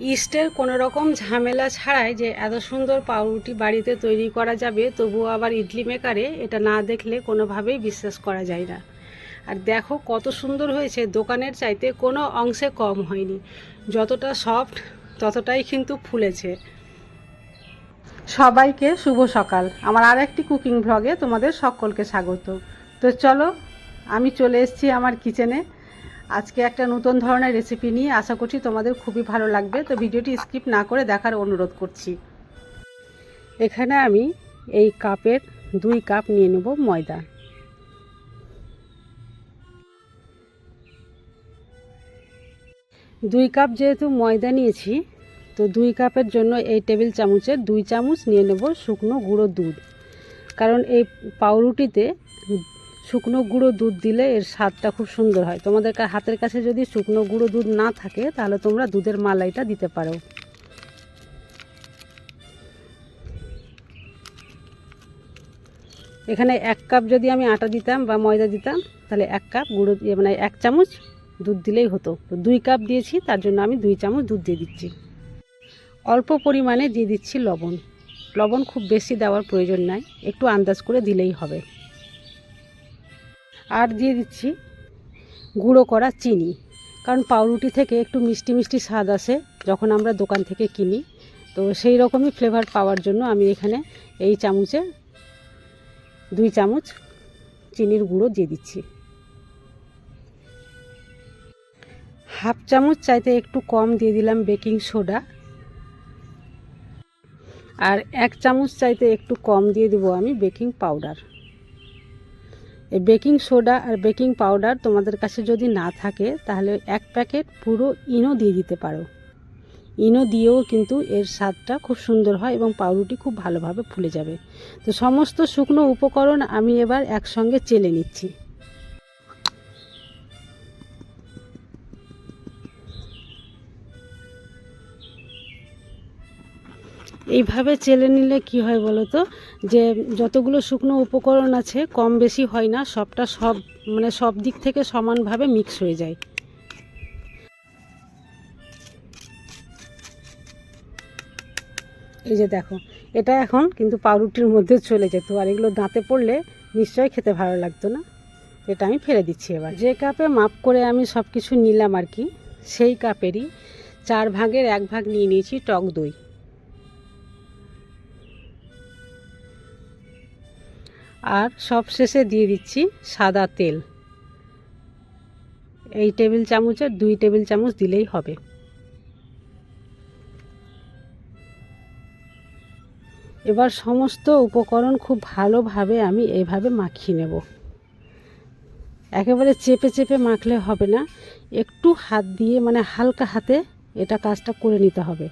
ইস্টের কোনো রকম ঝামেলা ছাড়াই যে এত সুন্দর পাউরুটি বাড়িতে তৈরি করা যাবে, তবুও আবার ইডলি মেকারে এটা না দেখলে কোনোভাবেই বিশ্বাস করা যায় না। আর দেখো কত সুন্দর হয়েছে, দোকানের চাইতে কোনো অংশে কম হয়নি। যতটা সফট, ততটাই কিন্তু ফুলেছে। সবাইকে শুভ সকাল। আমার আর একটি কুকিং ভ্লগে তোমাদের সকলকে স্বাগত। তো চলো, আমি চলে এসেছি আমার কিচেনে। আজকে একটা নতুন ধরনের রেসিপি নিয়ে আশা করছি তোমাদের খুবই ভালো লাগবে। তো ভিডিওটি স্কিপ না করে দেখার অনুরোধ করছি। এখানে আমি এই কাপের দুই কাপ নিয়ে নেব ময়দা। দুই কাপ যেহেতু ময়দা নিয়েছি, তো দুই কাপের জন্য এই টেবিল চামচের দুই চামচ নিয়ে নেব শুকনো গুঁড়ো দুধ। কারণ এই পাউরুটিতে শুকনো গুঁড়ো দুধ দিলে এর স্বাদটা খুব সুন্দর হয়। তোমাদের হাতের কাছে যদি শুকনো গুঁড়ো দুধ না থাকে, তাহলে তোমরা দুধের মালাইটা দিতে পারো। এখানে এক কাপ যদি আমি আটা দিতাম বা ময়দা দিতাম, তাহলে এক কাপ গুঁড়ো দিয়ে মানে এক চামচ দুধ দিলেই হতো। তো দুই কাপ দিয়েছি, তার জন্য আমি দুই চামচ দুধ দিয়ে দিচ্ছি। অল্প পরিমাণে দিয়ে দিচ্ছি লবণ। লবণ খুব বেশি দেওয়ার প্রয়োজন নাই, একটু আন্দাজ করে দিলেই হবে। আর দিয়ে দিচ্ছি গুঁড়ো করা চিনি। কারণ পাউরুটি থেকে একটু মিষ্টি মিষ্টি স্বাদ আসে যখন আমরা দোকান থেকে কিনি। তো সেই রকমই ফ্লেভার পাওয়ার জন্য আমি এখানে এই চামচে দুই চামচ চিনির গুঁড়ো দিয়ে দিচ্ছি। হাফ চামচ চাইতে একটু কম দিয়ে দিলাম বেকিং সোডা। আর এক চামচ চাইতে একটু কম দিয়ে দেবো আমি বেকিং পাউডার। এই বেকিং সোডা আর বেকিং পাউডার তোমাদের কাছে যদি না থাকে, তাহলে এক প্যাকেট পুরো ইনো দিয়ে দিতে পারো। ইনো দিয়েও কিন্তু এর স্বাদটা খুব সুন্দর হয় এবং পাউরুটি খুব ভালোভাবে ফুলে যাবে। তো সমস্ত শুকনো উপকরণ আমি এবার একসঙ্গে চেলে নিচ্ছি। এইভাবে চেলে নিলে কি হয় বলো তো যে যতগুলো শুকনো উপকরণ আছে, কম বেশি হয় না, সবটা সব মানে সব দিক থেকে সমানভাবে মিক্স হয়ে যায়। এই যে দেখো, এটা এখন কিন্তু পাউরুটির মধ্যে চলে যেত, আর এগুলো দাঁতে পড়লে নিশ্চয়ই খেতে ভালো লাগতো না। এটা আমি ফেলে দিচ্ছি এবার। যে কাপে মাপ করে আমি সব কিছু নিলাম আর কি, সেই কাপেরই চার ভাগের এক ভাগ নিয়ে নিয়েছি টক দই। আর সব শেষে দিয়ে দিচ্ছি সাদা তেল। এই টেবিল চামচের দুই টেবিল চামচ দিলেই হবে। এবার সমস্ত উপকরণ খুব ভালোভাবে আমি এইভাবে মাখিয়ে নেব। একেবারে চেপে চেপে মাখলে হবে না। একটু হাত দিয়ে মানে হালকা হাতে এটা কাজটা করে নিতে হবে।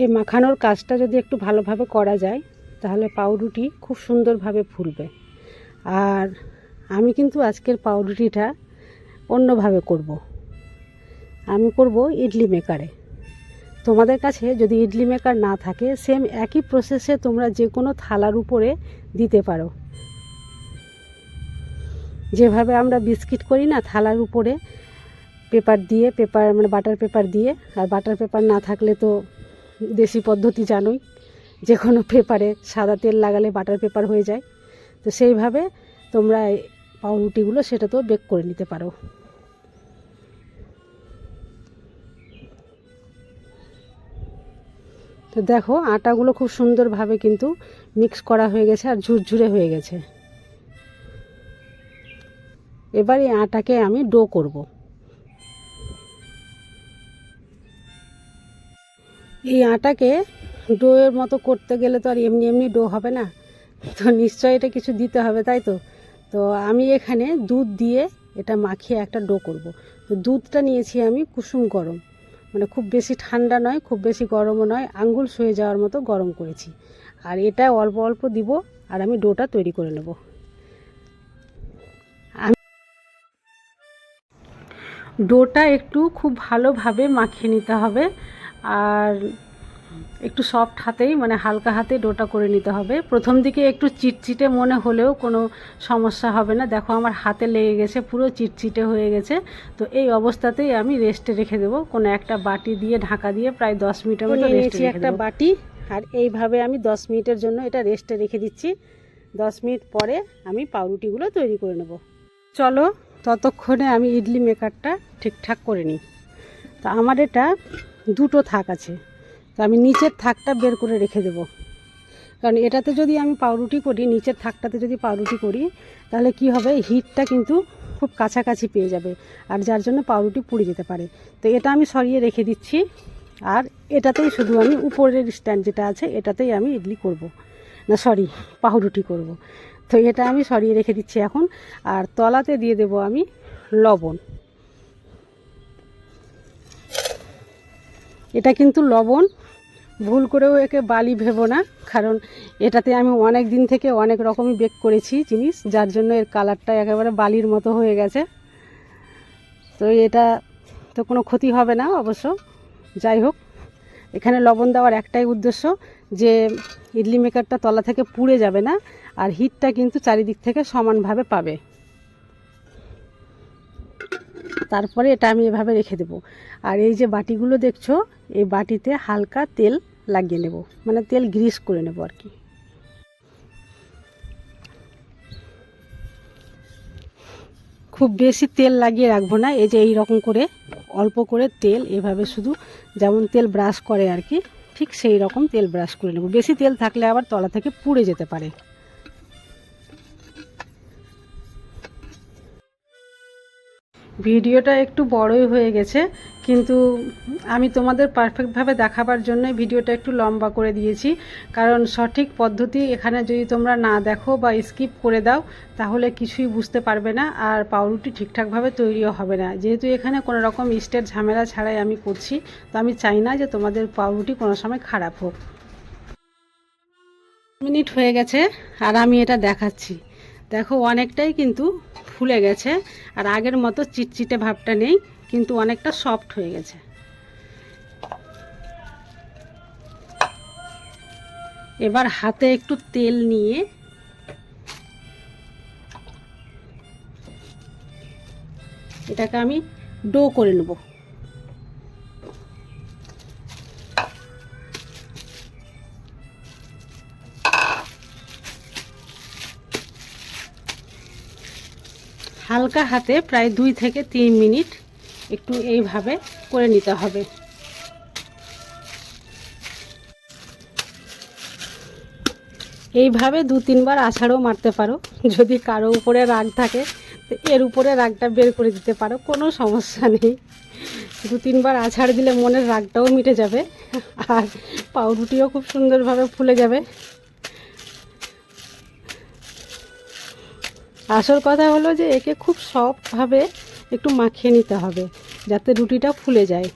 এই মাখানোর কাজটা যদি একটু ভালোভাবে করা যায়, তাহলে পাউরুটি খুব সুন্দরভাবে ফুলবে। আর আমি কিন্তু আজকের পাউরুটিটা অন্যভাবে করব। আমি করব ইডলি মেকারে তোমাদের কাছে যদি ইডলি মেকার না থাকে সেম একই প্রসেসে তোমরা যে কোনো থালার উপরে দিতে পারো। যেভাবে আমরা বিস্কিট করি না, থালার উপরে, পেপার দিয়ে, পেপার মানে বাটার পেপার দিয়ে, আর বাটার পেপার না থাকলে তো দেশি পদ্ধতি জানোই, যে কোনো পেপারে সাদা তেল লাগালে বাটার পেপার হয়ে যায়। তো সেইভাবে তোমরা পাউরুটিগুলো সেটা তো বেক করে নিতে পারো। তো দেখো, আটাগুলো খুব সুন্দরভাবে কিন্তু মিক্স করা হয়ে গেছে আর ঝুরঝুরে হয়ে গেছে। এবার এই আটাকে আমি ডো করব। এই আটাকে ডোয়ের মতো করতে গেলে তো আর এমনি এমনি ডো হবে না। তো নিশ্চয়ই এটা কিছু দিতে হবে, তাই তো? তো আমি এখানে দুধ দিয়ে এটা মাখিয়ে একটা ডো করব। তো দুধটা নিয়েছি আমি কুসুম গরম। মানে খুব বেশি ঠান্ডা নয়, খুব বেশি গরমও নয়, আঙ্গুল সয়ে যাওয়ার মতো গরম করেছি। আর এটা অল্প অল্প দিব আর আমি ডোটা তৈরি করে নেব। ডোটা একটু খুব ভালোভাবে মাখিয়ে নিতে হবে। আর একটু সফট হাতেই মানে হালকা হাতে ডোটা করে নিতে হবে। প্রথম দিকে একটু চিটচিটে মনে হলেও কোনো সমস্যা হবে না। দেখো আমার হাতে লেগে গেছে পুরো চিটচিটে হয়ে গেছে। তো এই অবস্থাতেই আমি রেস্টে রেখে দেবো। কোনো একটা বাটি দিয়ে ঢাকা দিয়ে প্রায় দশ মিনিটের মতো রেস্টে একটা বাটি। আর এইভাবে আমি দশ মিনিটের জন্য এটা রেস্টে রেখে দিচ্ছি। দশ মিনিট পরে আমি পাউরুটিগুলো তৈরি করে নেব। চলো ততক্ষণে আমি ইডলি মেকারটা ঠিকঠাক করে নিই। তা আমার এটা দুটো থাক আছে। তো আমি নিচের থাকটা বের করে রেখে দেবো। কারণ এটাতে যদি আমি পাউরুটি করি, নিচের থাকটাতে যদি পাউরুটি করি, তাহলে কি হবে? হিটটা কিন্তু খুব কাছাকাছি পেয়ে যাবে। আর যার জন্য পাউরুটি পুড়ে যেতে পারে। তো এটা আমি সরিয়ে রেখে দিচ্ছি। আর এটাতেই শুধু আমি উপরের স্ট্যান্ড যেটা আছে, এটাতেই আমি ইডলি করব। না, সরি, পাউরুটি করব। তো এটা আমি সরিয়ে রেখে দিচ্ছি এখন। আর তলাতে দিয়ে দেব আমি লবণ। এটা কিন্তু লবণ। ভুল করেও একে বালি ভেবো না, কারণ এটাতে আমি অনেক দিন থেকে অনেক রকমই বেক করেছি জিনিস, যার জন্য এর কালারটা একেবারে বালির মতো হয়ে গেছে। তো এটা তো কোনো ক্ষতি হবে না অবশ্য। যাই হোক, এখানে লবণ দেওয়ার একটাই উদ্দেশ্য যে ইডলি মেকারটা তলা থেকে পুড়ে যাবে না, আর হিটটা কিন্তু চারিদিক থেকে সমানভাবে পাবে। তারপরে এটা আমি এভাবে রেখে দেবো। আর এই যে বাটিগুলো দেখছ, এই বাটিতে হালকা তেল লাগিয়ে নেব। মানে তেল গ্রিস করে নেব আর কি। খুব বেশি তেল লাগিয়ে রাখব না, এই যে এই রকম করে, অল্প করে তেল, এভাবে শুধু যেমন তেল ব্রাশ করে আর কি, ঠিক সেই রকম তেল ব্রাশ করে নেব। বেশি তেল থাকলে আবার তলা থেকে পুড়ে যেতে পারে। ভিডিওটা একটু বড়ই হয়ে গেছে, কিন্তু আমি তোমাদের পারফেক্টভাবে দেখাবার জন্য ভিডিওটা একটু লম্বা করে দিয়েছি। কারণ সঠিক পদ্ধতি এখানে যদি তোমরা না দেখো বা স্কিপ করে দাও, তাহলে কিছুই বুঝতে পারবে না আর পাউরুটি ঠিকঠাকভাবে তৈরিও হবে না। যেহেতু এখানে কোনো রকম ইস্টের ঝামেলা ছাড়াই আমি করছি, তো আমি চাই না যে তোমাদের পাউরুটি কোনো সময় খারাপ হোক। মিনিট হয়ে গেছে আর আমি এটা দেখাচ্ছি। দেখো, অনেকটাই কিন্তু ফুলে গেছে আর আগের মতো চিটচিটে ভাবটা নেই, কিন্তু অনেকটা সফট হয়ে গেছে। এবার হাতে একটু তেল নিয়ে এটাকে আমি ডো করে নেব। হালকা হাতে প্রায় দুই থেকে তিন মিনিট একটু এইভাবে করে নিতে হবে। এইভাবে দু তিনবার আছাড়ও মারতে পারো। যদি কারও উপরে রাগ থাকে এর উপরে রাগটা বের করে দিতে পারো, কোনো সমস্যা নেই। দু তিনবার আছাড় দিলে মনের রাগটাও মিটে যাবে, আর পাউরুটিও খুব সুন্দরভাবে ফুলে যাবে। আসল কথা হলো যে একে খুব সফটভাবে একটু মাখিয়ে নিতে হবে, যাতে রুটিটা ফুলে যায়।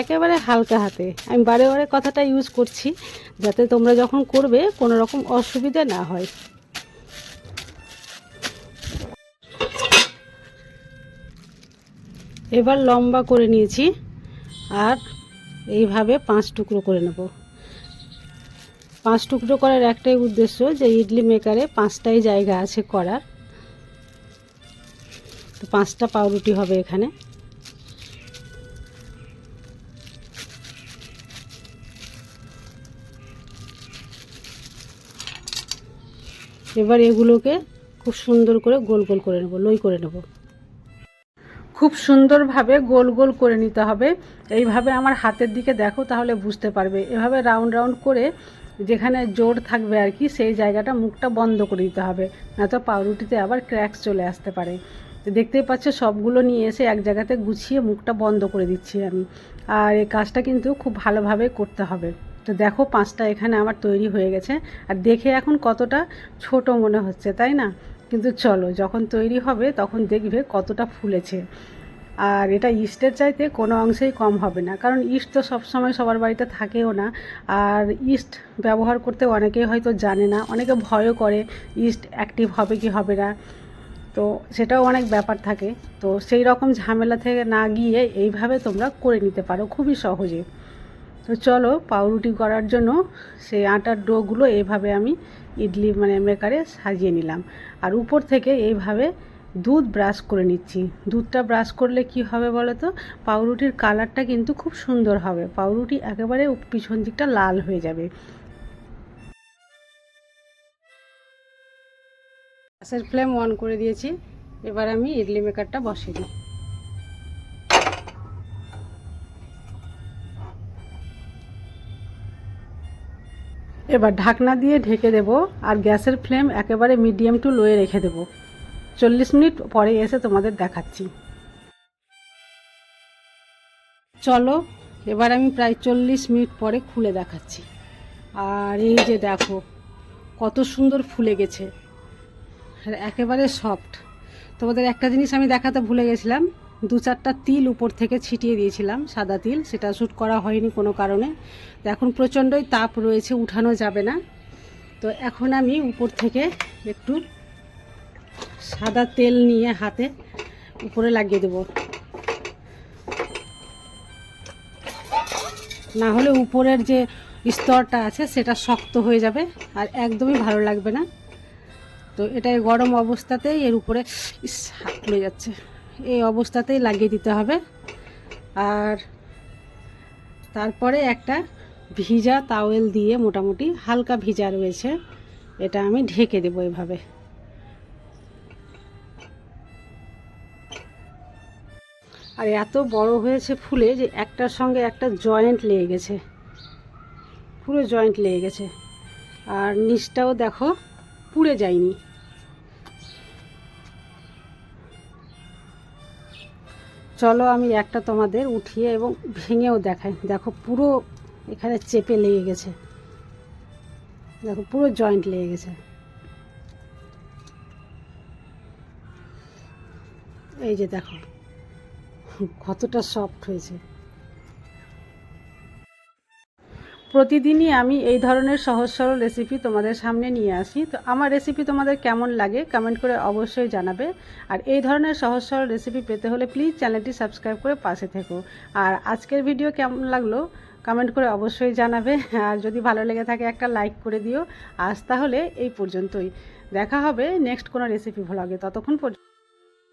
একেবারে হালকা হাতে। আমি বারে বারে কথাটা ইউজ করছি, যাতে তোমরা যখন করবে কোনো রকম অসুবিধা না হয়। এবার লম্বা করে নিয়েছি, আর এইভাবে পাঁচ টুকরো করে নেব। পাঁচ টুকরো করার একটাই উদ্দেশ্য যে, ইডলি মেকারে পাঁচটাই জায়গা আছে করার। তো পাঁচটা পাউরুটি হবে এখানে। এবার এগুলোকে খুব সুন্দর করে গোল গোল করে নেব, লই করে নেব। খুব সুন্দরভাবে গোল গোল করে নিতে হবে। এইভাবে আমার হাতের দিকে দেখো তাহলে বুঝতে পারবে। এভাবে রাউন্ড রাউন্ড করে যেখানে জোর থাকবে আর কি, সেই জায়গাটা মুখটা বন্ধ করে দিতে হবে। নয়তো পাউরুটিতে আবার ক্র্যাকস চলে আসতে পারে। তো দেখতেই পাচ্ছ, সবগুলো নিয়ে এসে এক জায়গাতে গুছিয়ে মুখটা বন্ধ করে দিচ্ছি আমি। আর এই কাজটা কিন্তু খুব ভালোভাবে করতে হবে। তো দেখো, পাঁচটা এখানে আমার তৈরি হয়ে গেছে। আর দেখে এখন কতটা ছোট মনে হচ্ছে, তাই না? কিন্তু চলো, যখন তৈরি হবে তখন দেখবে কতটা ফুলেছে। আর এটা ইস্টের চাইতে কোনো অংশেই কম হবে না, কারণ ইস্ট তো সবসময় সবার বাড়িতে থাকেও না। আর ইস্ট ব্যবহার করতে অনেকেই হয়তো জানে না, অনেকে ভয়ও করে ইস্ট অ্যাক্টিভ হবে কি হবে না। তো সেটাও অনেক ব্যাপার থাকে। তো সেই রকম ঝামেলা থেকে না গিয়ে এইভাবে তোমরা করে নিতে পারো খুবই সহজে। তো চলো পাউরুটি করার জন্য সেই আটার ডোগুলো এইভাবে আমি ইডলি মানে মেকারে সাজিয়ে নিলাম। আর উপর থেকে এইভাবে দুধ ব্রাশ করে নিচ্ছি। দুধটা ব্রাশ করলে কি হবে বলো তো পাউরুটির কালারটা কিন্তু খুব সুন্দর হবে। পাউরুটি একেবারে পিছন দিকটা লাল হয়ে যাবে। গ্যাসের ফ্লেম অন করে দিয়েছি। এবার আমি ইডলি মেকারটা বসিয়ে দিই। এবার ঢাকনা দিয়ে ঢেকে দেব আর গ্যাসের ফ্লেম একেবারে মিডিয়াম টু লোয়ে রেখে দেব। চল্লিশ মিনিট পরে এসে তোমাদের দেখাচ্ছি। চলো, এবার আমি প্রায় চল্লিশ মিনিট পরে খুলে দেখাচ্ছি। আর এই যে দেখো, কত সুন্দর ফুলে গেছে। আর একেবারে সফট তোমাদের একটা জিনিস আমি দেখাতে ভুলে গেছিলাম, দু চারটা তিল উপর থেকে ছিটিয়ে দিয়েছিলাম, সাদা তিল, সেটা শ্যুট করা হয়নি কোনো কারণে। তো এখন প্রচণ্ডই তাপ রয়েছে, উঠানো যাবে না। তো এখন আমি উপর থেকে একটু সাদা তেল নিয়ে হাতে উপরে লাগিয়ে দেব। না হলে উপরের যে স্তরটা আছে, সেটা শক্ত হয়ে যাবে আর একদমই ভালো লাগবে না। তো এটাই গরম অবস্থাতেই এর উপরে ইস, হাত পুড়ে যাচ্ছে। এই অবস্থাতেই লাগিয়ে দিতে হবে। আর তারপরে একটা ভিজা তাওয়েল দিয়ে মোটামুটি হালকা ভিজা রয়েছে। এটা আমি ঢেকে দেবো এভাবে। আর এত বড় হয়েছে ফুলে যে একটার সঙ্গে একটা জয়েন্ট লেগে গেছে। পুরো জয়েন্ট লেগে গেছে। আর নিচটাও দেখো পুড়ে যায়নি। চলো আমি একটা তোমাদের উঠিয়ে এবং ভেঙেও দেখাই। দেখো পুরো এখানে চেপে লেগে গেছে। দেখো পুরো জয়েন্ট লেগে গেছে। এই যে দেখো, কতটা সফট হয়েছে। প্রতিদিনই আমি এই ধরনের সহজ সরল রেসিপি তোমাদের সামনে নিয়ে আসি। তো আমার রেসিপি তোমাদের কেমন লাগে কমেন্ট করে অবশ্যই জানাবে। আর এই ধরনের সহজ সরল রেসিপি পেতে হলে প্লিজ চ্যানেলটি সাবস্ক্রাইব করে পাশে থেকো। আর আজকের ভিডিও কেমন লাগল কমেন্ট করে অবশ্যই জানাবে। আর যদি ভালো লেগে থাকে একটা লাইক করে দিও। আজ তাহলে এই পর্যন্তই। দেখা হবে নেক্সট কোনো রেসিপি ভ্লগে ততক্ষণ পর্যন্ত